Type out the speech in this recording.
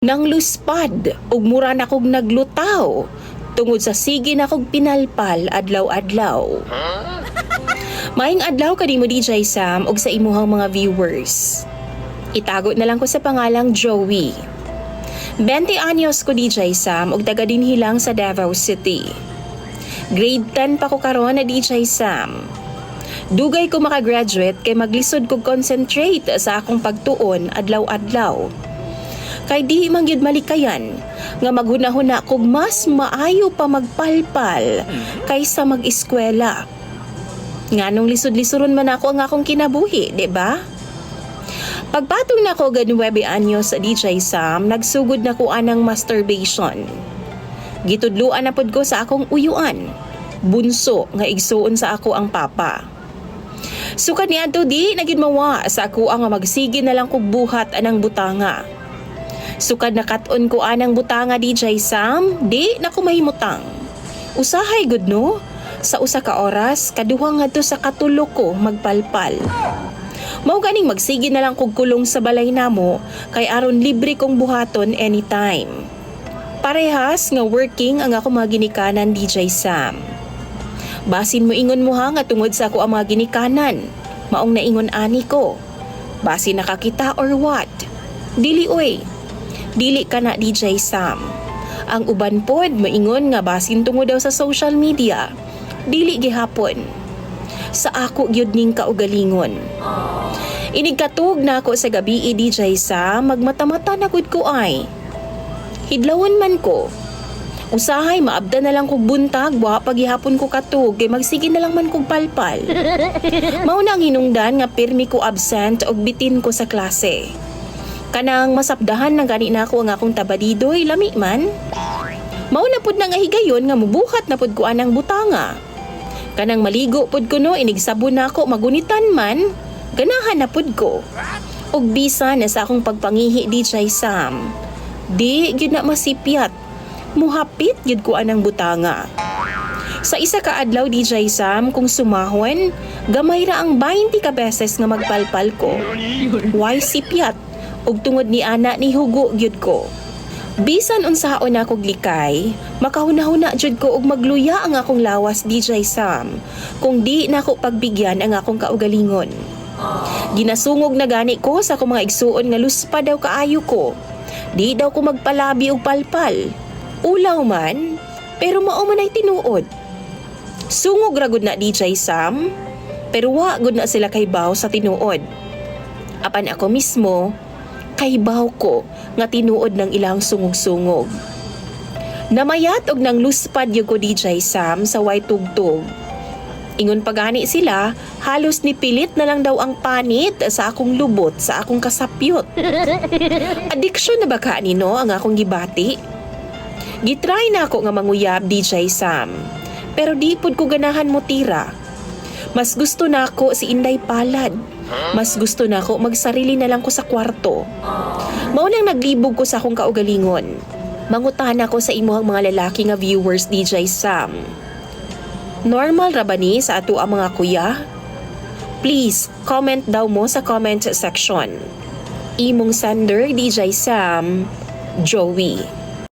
Nang luspad, ug mura na kog naglutaw, tungod sa sige na kog pinalpal adlaw-adlaw. Maing adlaw kanimo DJ Sam ug sa imuhang mga viewers. Itago na lang ko sa pangalang Joey. 20 anyos ko DJ Sam ug taga dinhi lang sa Davao City. Grade 10 pa ko karon na DJ Sam. Dugay ko makagraduate kay maglisod ko concentrate sa akong pagtuon adlaw-adlaw. Kay di man gyud malikayan nga maghunahuna kog mas maayo pa magpalpal kaysa mag-eskwela. Nganong lisod-lisoron man ako ang akong kinabuhi, di ba? Pagpatong na ko gan 9 anyos sa DJ Sam, nagsugod na ko anang masturbation. Gitudluan na pod ko sa akong uyuan. Bunso nga igsuon sa ako ang papa. Sukat ni Adto di naging mawa sa ako ang magsige na lang kog buhat anang butanga. Sukad na katon ko anang butanga DJ Sam, di na ko mahimutang. Usahay gud no? Sa usa ka oras, kaduha nga to sa katulog ko magpalpal. Mao ganing magsige na lang kog kulong sa balay namo kay aron libre kong buhaton anytime. Parehas nga working ang ako mga ginikanan DJ Sam. Basin mo ingon mo ha nga tungod sa ako ang mga ginikanan. Maong naingon ani ko. Basin nakakita or what? Dili oy. Dili ka na DJ Sam. Ang uban pod maingon nga basin tungod daw sa social media. Dili gihapon. Sa ako gyud ning kaugalingon. Inigkatug na ako sa gabi i DJ Sam magmata-mata na gud ko ay. Hidlawan man ko. Usahay maabda na lang kog buntag wa paghihapon ko katug kay magsige na lang man kog palpal. Mao na ang hinungdan nga pirmi ko absent og bitin ko sa klase. Kanang masapdahan na gani na ako ang akong tabadidoy lami man. Mao na pud na nga higayon nga mubuhat na pud ko anang butanga. Kanang maligo pud ko no inigsabon na ako magunitan man, ganahan na pud ko. Og bisa na sa akong pagpangihi DJ Sam. Di gyud na masipyat. Muhapit gyud ko anang butanga. Sa isa ka adlaw DJ Sam kung sumahon, gamay ra ang 20 ka beses nga magpalpal ko. Why sipyat? Ug tungod ni ana ni hugo gyud ko. Bisan unsaon ako glikay, makahuna-huna jud ko og magluya ang akong lawas DJ Sam kung di na ako pagbigyan ang akong kaugalingon. Ginasungog na gani ko sa akong mga igsuon nga luspa daw kaayo ko. Di daw ko magpalabi og palpal. Ulaw man, pero mao man ay tinuod. Sungog ra gud na DJ Sam, pero wa gud na sila kay baw sa tinuod. Apan ako mismo, kaibaw ko nga tinuod ng ilang sungog-sungog. Namayat og nang luspad yung ko DJ Sam sa way tugtog. Ingon pagani sila, halos nipilit na lang daw ang panit sa akong lubot, sa akong kasapyot. Addiction na ba ka nino ang akong gibati? Gitry na ako nga manguyab DJ Sam, pero di pud ko ganahan mo tira. Mas gusto na ako si Inday Palad. Mas gusto na ako magsarili na lang ko sa kwarto. Mao nang naglibog ko sa akong kaugalingon. Mangutan ako sa imuhang mga lalaki nga viewers DJ Sam. Normal ra ba ni sa ato ang mga kuya? Please, comment daw mo sa comment section. Imong sender DJ Sam, Joey.